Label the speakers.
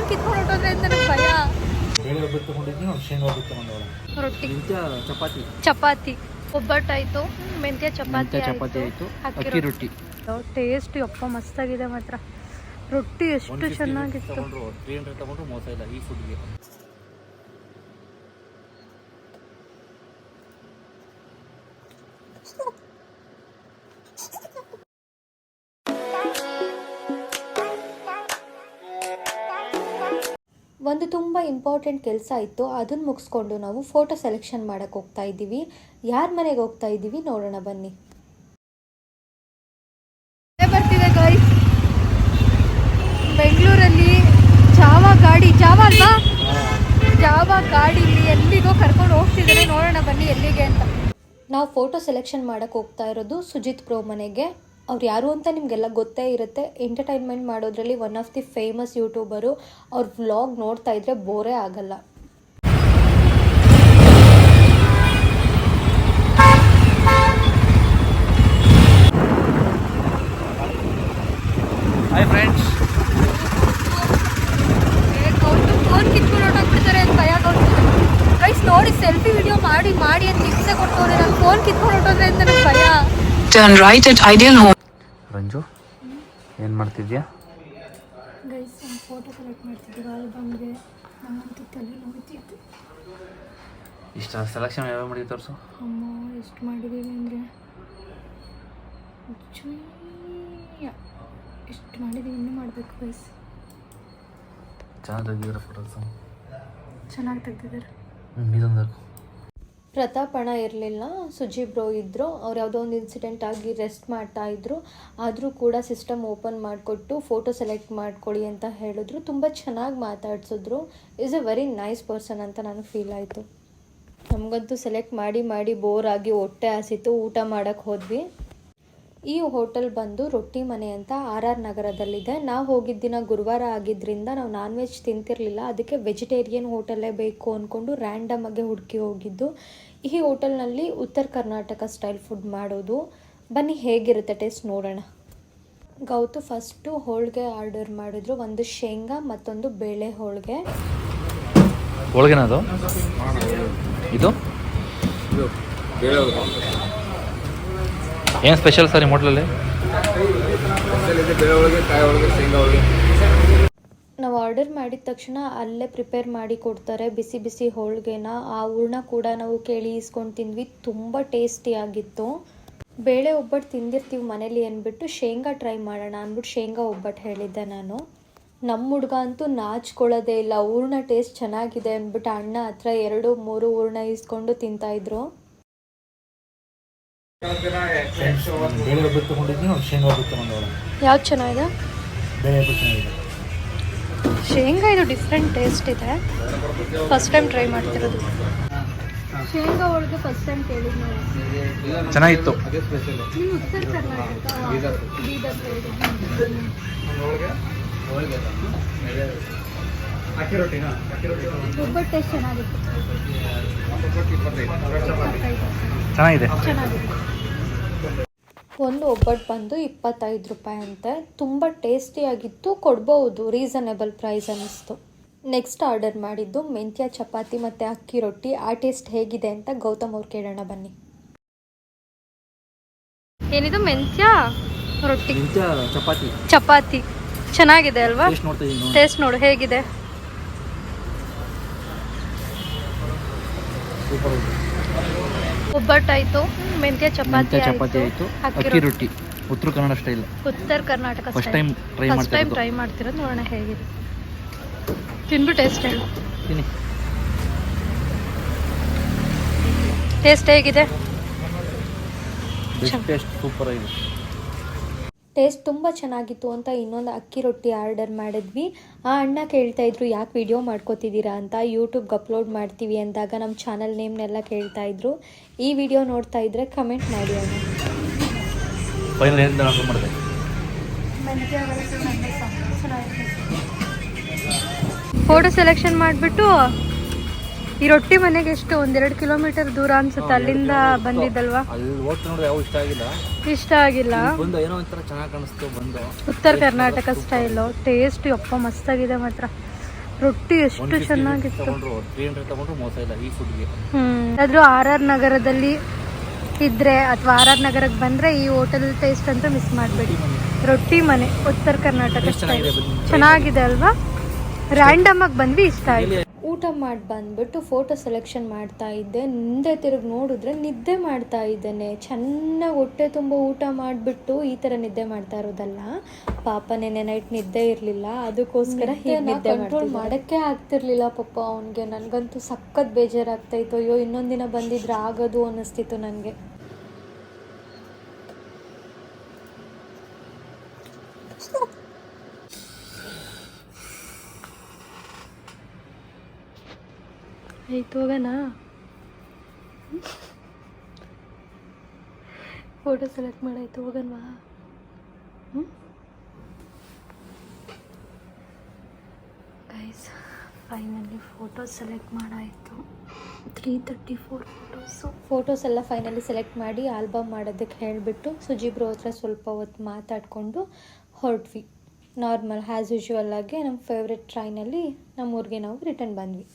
Speaker 1: Phone ಕಿತ್ಕೊಂಡು ಹೊರಟೋದ್ರೆ ಅಂತ ನನಗೆ ಭಯ.
Speaker 2: ಬೇಳೆ ಒಬ್ಬಟ್ಟು ತಗೊಂಡಿದ್ದೀನಿ ಅವ್ನು ಶೇಂಗಾ ಒಬ್ಬಟ್ಟು ತಗೊಂಡವಳ
Speaker 1: ರೊಟ್ಟಿ
Speaker 3: ಚಪಾತಿ?
Speaker 1: ಚಪಾತಿ. ಒಬ್ಬಟ್ಟಾಯ್ತು. ಮೆಂತ್ಯ ಚಪಾತಿ
Speaker 3: ಚಪಾತಿ ಆಯಿತು.
Speaker 1: ಅಕ್ಕಿ
Speaker 3: ರೊಟ್ಟಿ.
Speaker 1: ಟೇಸ್ಟ್ ಯಪ್ಪ ಮಸ್ತಾಗಿದೆ ಮಾತ್ರ. ರೊಟ್ಟಿ ಎಷ್ಟು ಚೆನ್ನಾಗಿತ್ತು.
Speaker 3: ತಗೊಂಡ್ರು ತ್ರೀ ಹಂಡ್ರೆಡ್ ತಗೊಂಡ್ರು ಮೋಸ ಇಲ್ಲ ಈ ಫುಡ್ಗೆ
Speaker 4: ಒಂದು ತುಂಬ ಇಂಪಾರ್ಟೆಂಟ್ ಕೆಲಸ ಇತ್ತು ಅದನ್ನು ಮುಗಿಸ್ಕೊಂಡು ನಾವು ಫೋಟೋ ಸೆಲೆಕ್ಷನ್ ಮಾಡೋಕ್ಕೆ ಹೋಗ್ತಾ ಇದ್ದೀವಿ. ಯಾರ ಮನೆಗೆ ಹೋಗ್ತಾ ಇದ್ದೀವಿ ನೋಡೋಣ ಬನ್ನಿ.
Speaker 1: ಬರ್ತಿದೆ ಗಾಯ್ಸ್ ಬೆಂಗಳೂರಲ್ಲಿ ಜಾವ ಗಾಡಿ ಜಾವ ಅಲ್ವಾ? ಜಾವ ಗಾಡಿಲಿ ಎಲ್ಲಿಗೋ ಕರ್ಕೊಂಡು ಹೋಗ್ತಿದ್ದಾರೆ ನೋಡೋಣ ಬನ್ನಿ ಎಲ್ಲಿಗೆ ಅಂತ.
Speaker 4: ನಾವು ಫೋಟೋ ಸೆಲೆಕ್ಷನ್ ಮಾಡೋಕ್ಕೆ ಹೋಗ್ತಾ ಇರೋದು ಸುಜಿತ್ ಪ್ರೋ ಮನೆಗೆ. ಅವ್ರು ಯಾರು ಅಂತ ನಿಮಗೆಲ್ಲ ಗೊತ್ತೇ ಇರುತ್ತೆ. ಎಂಟರ್ಟೈನ್ಮೆಂಟ್ ಮಾಡೋದ್ರಲ್ಲಿ one of the famous YouTuber ಅವ್ರ ವ್ಲಾಗ್ ನೋಡ್ತಾ ಇದ್ರೆ ಬೋರೇ ಆಗಲ್ಲ.
Speaker 3: ಹಾಯ್ ಫ್ರೆಂಡ್ಸ್
Speaker 1: ನೋಡಿ ಸೆಲ್ಫಿ ವಿಡಿಯೋ ಮಾಡಿ ಮಾಡಿ ಅಂತ ಹಿಂಸೆ ಕೊಡ್ತವ್ರೆ ನಾನು ಫೋನ್ ಕಿತ್ಕೊಂಡು ಹೊರಟೋದ್ರೆ ಅಂತ ನನಗೆ ಭಯ.
Speaker 5: Turn right at Ideal Home.
Speaker 3: Ranju? ಏನು ಮಾಡ್ತಿದ್ಯಾ?
Speaker 1: ಗೈಸ್ ಒಂದು ಫೋಟೋ ಸೆಲೆಕ್ಟ್ ಮಾಡ್ತಿದ್ದೀವಿ ಆಲ್ಬಮ್ಗೆ ನಾನಂತೂ ತಲೆ ನೋಯ್ತಿತ್ತು.
Speaker 3: ಇಷ್ಟ ಸೆಲೆಕ್ಷನ್ ಯಾವ ಮಾಡಿ ತೋರಿಸು?
Speaker 1: ಅಮ್ಮ ಎಷ್ಟು ಮಾಡಿದ್ದೀವಿ ಅಂದರೆ? ಎಷ್ಟು ಮಾಡಿದ್ದೀವಿ ಇನ್ನೂ ಮಾಡಬೇಕು ಗೈಸ್
Speaker 3: ಚೆನ್ನಾಗಿ ತೆಗ್ದಿದ್ದಾರೆ ಫೋಟೋಸು
Speaker 1: ಚೆನ್ನಾಗಿ ತೆಗ್ದಿದ್ದಾರೆ.
Speaker 3: ಇದೊಂದು
Speaker 4: ಪ್ರತಾಪ್ ಅಣ್ಣ ಇರಲಿಲ್ಲ, ಸುಜಿ ಬ್ರೋ ಇದ್ದರು ಅವ್ರು ಯಾವುದೋ ಒಂದು ಇನ್ಸಿಡೆಂಟ್ ಆಗಿ ರೆಸ್ಟ್ ಮಾಡ್ತಾ ಇದ್ರು, ಆದರೂ ಕೂಡ ಸಿಸ್ಟಮ್ ಓಪನ್ ಮಾಡಿಕೊಟ್ಟು ಫೋಟೋ ಸೆಲೆಕ್ಟ್ ಮಾಡ್ಕೊಳ್ಳಿ ಅಂತ ಹೇಳಿದ್ರು, ತುಂಬ ಚೆನ್ನಾಗಿ ಮಾತಾಡ್ಸಿದ್ರು is a very nice person ಅಂತ ನನಗೆ ಫೀಲ್ ಆಯಿತು. ನಮಗಂತೂ ಸೆಲೆಕ್ಟ್ ಮಾಡಿ ಮಾಡಿ ಬೋರ್ ಆಗಿ ಹೊಟ್ಟೆ ಹಸಿತು, ಊಟ ಮಾಡೋಕ್ಕೆ ಹೋದ್ವಿ. ಈ ಹೋಟೆಲ್ ಬಂದು ರೊಟ್ಟಿ ಮನೆ ಅಂತ ಆರ್ ಆರ್ ನಗರದಲ್ಲಿದೆ. ನಾವು ಹೋಗಿದ್ದ ದಿನ ಗುರುವಾರ ಆಗಿದ್ದರಿಂದ ನಾವು ನಾನ್ ವೆಜ್ ತಿಂತಿರಲಿಲ್ಲ. ಅದಕ್ಕೆ ವೆಜಿಟೇರಿಯನ್ ಹೋಟೆಲೇ ಬೇಕು ಅಂದ್ಕೊಂಡು ರ್ಯಾಂಡಮ್ ಆಗಿ ಹುಡುಕಿ ಹೋಗಿದ್ದು. ಈ ಹೋಟೆಲ್ನಲ್ಲಿ ಉತ್ತರ ಕರ್ನಾಟಕ ಸ್ಟೈಲ್ ಫುಡ್ ಮಾಡೋದು. ಬನ್ನಿ ಹೇಗಿರುತ್ತೆ ಟೇಸ್ಟ್ ನೋಡೋಣ. ಗೌತು ಫಸ್ಟು ಹೋಳಿಗೆ ಆರ್ಡರ್ ಮಾಡಿದ್ರು. ಒಂದು ಶೇಂಗಾ ಮತ್ತೊಂದು ಬೇಳೆ ಹೋಳಿಗೆ.
Speaker 3: ಹೋಳ್ಗೆನ ಅದು? ಇದು? ಏನು ಸ್ಪೆಷಲ್ ಸರ್ ನಿಮ್ಮ ಹೋಟ್ಲಲ್ಲಿ
Speaker 4: ನಾವು ಆರ್ಡರ್ ಮಾಡಿದ ತಕ್ಷಣ ಅಲ್ಲೇ ಪ್ರಿಪೇರ್ ಮಾಡಿ ಕೊಡ್ತಾರೆ. ಬಿಸಿ ಬಿಸಿ ಹೋಳಿಗೆನ. ಆ ಹೂರ್ಣ ಕೂಡ ನಾವು ಕೇಳಿ ಇಸ್ಕೊಂಡು ತಿಂದ್ವಿ. ತುಂಬ ಟೇಸ್ಟಿಯಾಗಿತ್ತು ಬೇಳೆ ಒಬ್ಬಟ್ಟು ತಿಂದಿರ್ತೀವಿ ಮನೇಲಿ ಅಂದ್ಬಿಟ್ಟು ಶೇಂಗಾ ಟ್ರೈ ಮಾಡೋಣ ಅಂದ್ಬಿಟ್ಟು ಶೇಂಗಾ ಒಬ್ಬಟ್ಟು ಹೇಳಿದ್ದೆ ನಾನು. ನಮ್ಮ ಹುಡುಗ ಅಂತೂ ನಾಚ್ಕೊಳ್ಳೋದೇ ಇಲ್ಲ. ಹೂರ್ಣ ಟೇಸ್ಟ್ ಚೆನ್ನಾಗಿದೆ ಅಂದ್ಬಿಟ್ಟು ಅಣ್ಣ ಹತ್ರ ಎರಡು ಮೂರು ಹೂರ್ಣ ಇಸ್ಕೊಂಡು ತಿಂತಾಯಿದ್ರು
Speaker 2: ಬೇಳೆ ಶೇಂಗಾ ಒಬ್ಬಟ್ಟು ತಗೊಂಡವಳ
Speaker 1: ಯಾವ್ದು ಚೆನ್ನಾಗಿದೆ?
Speaker 2: ಬೇಳೆ ಒಬ್ಬಟ್ಟು ಚೆನ್ನಾಗಿದೆ
Speaker 1: ಶೇಂಗಾ ಇದು ಡಿಫ್ರೆಂಟ್ ಟೇಸ್ಟ್ ಇದೆ. ಫಸ್ಟ್ ಟೈಮ್ ಟ್ರೈ ಮಾಡ್ತಿರೋದು.
Speaker 4: ಶೇಂಗಾ ಹೋಳಿಗೆ ಫಸ್ಟ್ ಟೈಮ್ ಕೇಳಿದ್ ನಾವು
Speaker 3: ಚೆನ್ನಾಗಿತ್ತು.
Speaker 4: ನೀವು ಉತ್ತರ ಕರ್ನಾಟಕ ಬೀದರ್ side. ಒಬ್ಬಟ್ಟು ಟೇಸ್ಟ್ ಚೆನ್ನಾಗಿತ್ತು.
Speaker 3: ಚೆನ್ನಾಗಿದೆ.
Speaker 4: ಚೆನ್ನಾಗಿತ್ತು ಒಂದು ಒಬ್ಬಟ್ಟು ಬಂದು ಇಪ್ಪತ್ತೈದು ರೂಪಾಯಿ ಅಂತೆ. ತುಂಬ ಟೇಸ್ಟಿಯಾಗಿತ್ತು ಕೊಡ್ಬೋದು ರೀಸನೇಬಲ್ ಪ್ರೈಸ್ ಅನ್ನಿಸ್ತು. ನೆಕ್ಸ್ಟ್ ಆರ್ಡರ್ ಮಾಡಿದ್ದು ಮೆಂತ್ಯ ಚಪಾತಿ ಮತ್ತು ಅಕ್ಕಿ ರೊಟ್ಟಿ. ಆ ಟೇಸ್ಟ್ ಹೇಗಿದೆ ಅಂತ ಗೌತಮ್ ಅವ್ರು ಕೇಳೋಣ ಬನ್ನಿ.
Speaker 1: ಏನಿದು ಮೆಂತ್ಯ ರೊಟ್ಟಿ?
Speaker 3: ಚಪಾತಿ.
Speaker 1: ಚಪಾತಿ. ಚೆನ್ನಾಗಿದೆ ಅಲ್ವಾ?
Speaker 3: ಟೇಸ್ಟ್
Speaker 1: ನೋಡು. ಹೇಗಿದೆ?
Speaker 3: ಸೂಪರ್
Speaker 1: ಒಬ್ಬಟ್ಟಾಯ್ತು ಮೆಂತ್ಯ ಚಪಾತಿ
Speaker 3: ಚಪಾತಿ ಆಯಿತು.
Speaker 1: ಅಕ್ಕಿ
Speaker 3: ರೊಟ್ಟಿ. ಉತ್ತರ ಕನ್ನಡ ಸ್ಟೈಲ್
Speaker 1: ಉತ್ತರ Karnataka
Speaker 3: first time try
Speaker 1: first time try ಮಾಡ್ತಿರೋದು ನೋಡೋಣ ಹೇಗಿದೆ. ತಿಂದು ಟೇಸ್ಟ್ ಹೇಳು.
Speaker 3: ತಿನ್ನಿ.
Speaker 1: ಟೇಸ್ಟ್ ಹೇಗಿದೆ?
Speaker 3: ಟೇಸ್ಟ್ ಸೂಪರ್ ಆಗಿದೆ.
Speaker 4: ಟೇಸ್ಟ್ ತುಂಬ ಚೆನ್ನಾಗಿತ್ತು ಅಂತ ಇನ್ನೊಂದು ಅಕ್ಕಿ ರೊಟ್ಟಿ ಆರ್ಡರ್ ಮಾಡಿದ್ವಿ. ಆ ಅಣ್ಣ ಕೇಳ್ತಾ ಇದ್ರು ಯಾಕೆ ವಿಡಿಯೋ ಮಾಡ್ಕೋತಿದ್ದೀರಾ ಅಂತ? ಯೂಟ್ಯೂಬ್ಗೆ ಅಪ್ಲೋಡ್ ಮಾಡ್ತೀವಿ ಅಂದಾಗ ನಮ್ಮ ಚಾನಲ್ ನೇಮ್ನೆಲ್ಲ ಕೇಳ್ತಾ ಇದ್ರು. ಈ ವಿಡಿಯೋ ನೋಡ್ತಾ ಇದ್ರೆ ಕಮೆಂಟ್ ಮಾಡಿ ಅಣ್ಣ.
Speaker 1: ಫೋಟೋ ಸೆಲೆಕ್ಷನ್ ಮಾಡಿಬಿಟ್ಟು ಈ ರೊಟ್ಟಿ ಮನೆಗೆ ಎಷ್ಟು? ಒಂದೆರಡು ಕಿಲೋಮೀಟರ್ ದೂರ ಅನ್ಸುತ್ತೆ ಅಲ್ಲಿಂದ ಬಂದಿದ್ದಲ್ವಾ?
Speaker 3: ಅಲ್ಲಿ ಹೋಗ್ತಾ ನೋಡಿದ್ರೆ ಯಾವ ಇಷ್ಟ ಆಗಿಲ್ಲ.
Speaker 1: ಇಷ್ಟ ಆಗಿಲ್ಲ.
Speaker 3: ಬಂದು ಏನೋ ಒಂಥರ ಚೆನ್ನಾಗಿ ಕಾಣಿಸ್ತು ಬಂದು.
Speaker 1: ಉತ್ತರ ಕರ್ನಾಟಕ ಸ್ಟೈಲು ಟೇಸ್ಟ್ ಯಪ್ಪ ಮಸ್ತಾಗಿದೆ ಮಾತ್ರ. ರೊಟ್ಟಿ ಎಷ್ಟು ಚೆನ್ನಾಗಿತ್ತು. ಆದ್ರೂ ಆರ್ ಆರ್ ನಗರದಲ್ಲಿ ಇದ್ರೆ ಅಥವಾ ಆರ್ ಆರ್ ನಗರಕ್ಕೆ ಬಂದ್ರೆ ಈ ಹೋಟೆಲ್ ಟೇಸ್ಟ್ ಅಂತೂ ಮಿಸ್ ಮಾಡಬೇಡಿ. ರೊಟ್ಟಿ ಮನೆ. ಉತ್ತರ ಕರ್ನಾಟಕ
Speaker 3: ಸ್ಟೈಲ್ ಚೆನ್ನಾಗಿದೆ
Speaker 1: ಅಲ್ವಾ? ರ್ಯಾಂಡಮ್ ಆಗಿ ಬಂದ್ವಿ ಇಷ್ಟ ಆಯ್ತು.
Speaker 4: ಊಟ ಮಾಡಿ ಬಂದ್ಬಿಟ್ಟು ಫೋಟೋ ಸೆಲೆಕ್ಷನ್ ಮಾಡ್ತಾ ಇದ್ದೆ. ನಿಂದೆ ತಿರುಗಿ ನೋಡಿದ್ರೆ ನಿದ್ದೆ ಮಾಡ್ತಾ ಇದ್ದೇನೆ. ಚೆನ್ನಾಗಿ ಹೊಟ್ಟೆ ತುಂಬ ಊಟ ಮಾಡಿಬಿಟ್ಟು ಈ ಥರ ನಿದ್ದೆ ಮಾಡ್ತಾ ಇರೋದಲ್ಲ. ಪಾಪ ನೆನೆ ನೈಟ್ ನಿದ್ದೆ ಇರಲಿಲ್ಲ. ಅದಕ್ಕೋಸ್ಕರ ನಿದ್ದೆ ಕಂಟ್ರೋಲ್ ಮಾಡೋಕ್ಕೆ ಆಗ್ತಿರ್ಲಿಲ್ಲ ಪಾಪ ಅವನಿಗೆ. ನನಗಂತೂ ಸಖತ್ ಬೇಜಾರಾಗ್ತಾಯಿತ್ತು ಅಯ್ಯೋ ಇನ್ನೊಂದಿನ ದಿನ ಬಂದಿದ್ರೆ ಆಗೋದು ಅನ್ನಿಸ್ತಿತ್ತು ನನಗೆ.
Speaker 1: ಆಯ್ತು, ಹೋಗೋಣ. ಫೋಟೋ ಸೆಲೆಕ್ಟ್ ಮಾಡಾಯ್ತು ಹೋಗನ್ವಾ guys finally photo select ಮಾಡಾಯಿತು. Three thirty four photos
Speaker 4: photos ಎಲ್ಲ ಫೈನಲಿ ಸೆಲೆಕ್ಟ್ ಮಾಡಿ ಆಲ್ಬಮ್ ಮಾಡೋದಕ್ಕೆ ಹೇಳಿಬಿಟ್ಟು ಸುಜಿಬ್ರು ಹತ್ರ ಸ್ವಲ್ಪ ಹೊತ್ತು ಮಾತಾಡಿಕೊಂಡು ಹೊರಟ್ವಿ. ನಾರ್ಮಲ್ ಆ್ಯಸ್ ಯೂಶ್ವಲ್ ಆಗಿ ನಮ್ಮ ಫೇವ್ರೆಟ್ ಟ್ರೈನಲ್ಲಿ ನಮ್ಮೂರಿಗೆ ನಾವು ರಿಟರ್ನ್ ಬಂದ್ವಿ.